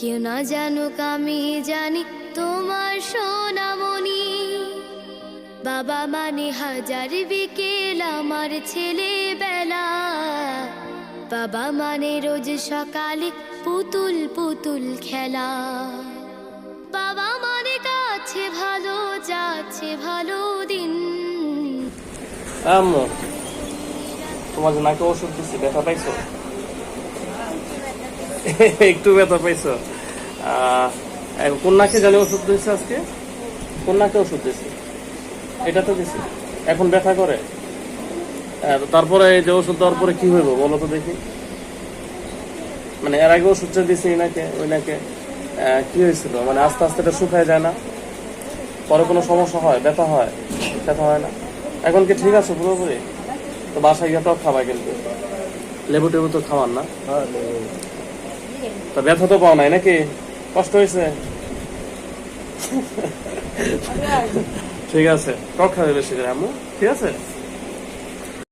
কেউ না জানুক, আমি জানি তোমার সোনামণি। বাবা মানে হাজার বিকেল আমার ছেলেবেলা। বাবা মানে রোজ সকালে পুতুল পুতুল খেলা। বাবা মানে কাছে ভালো যাচ্ছে ভালো দিন। তোমার নাকি ওষুধ দিচ্ছি ব্যথা পাইছো? একটু ব্যথা পাইছো। কোন নাকে জানি ওষুধ দিয়েছে আজকে। কোন ওষুধ দিয়েছে এটা তো দিছি। এখন ব্যথা করে। তারপরে এই যে ওষুধ দেওয়ার পরে কি হইব বলো তো দেখি। মানে এর আগে ওষুধটা দিছি এই নাকে ওই নাকে আহ, কি হয়েছিল? মানে আস্তে আস্তে এটা শুকায় যায় না। পরে কোনো সমস্যা হয় ব্যথা হয় ব্যথা হয় না। এখন কি ঠিক আছে পুরোপুরি? তো বাসায় গিয়ে তো খাবা কিন্তু। লেবু টেবু তো খাওয়ান না? তো ব্যথা তো পাও নাই নাকি? কষ্ট হয়েছে? ঠিক আছে কখন খাবে বেশি করে আম্মু ঠিক আছে?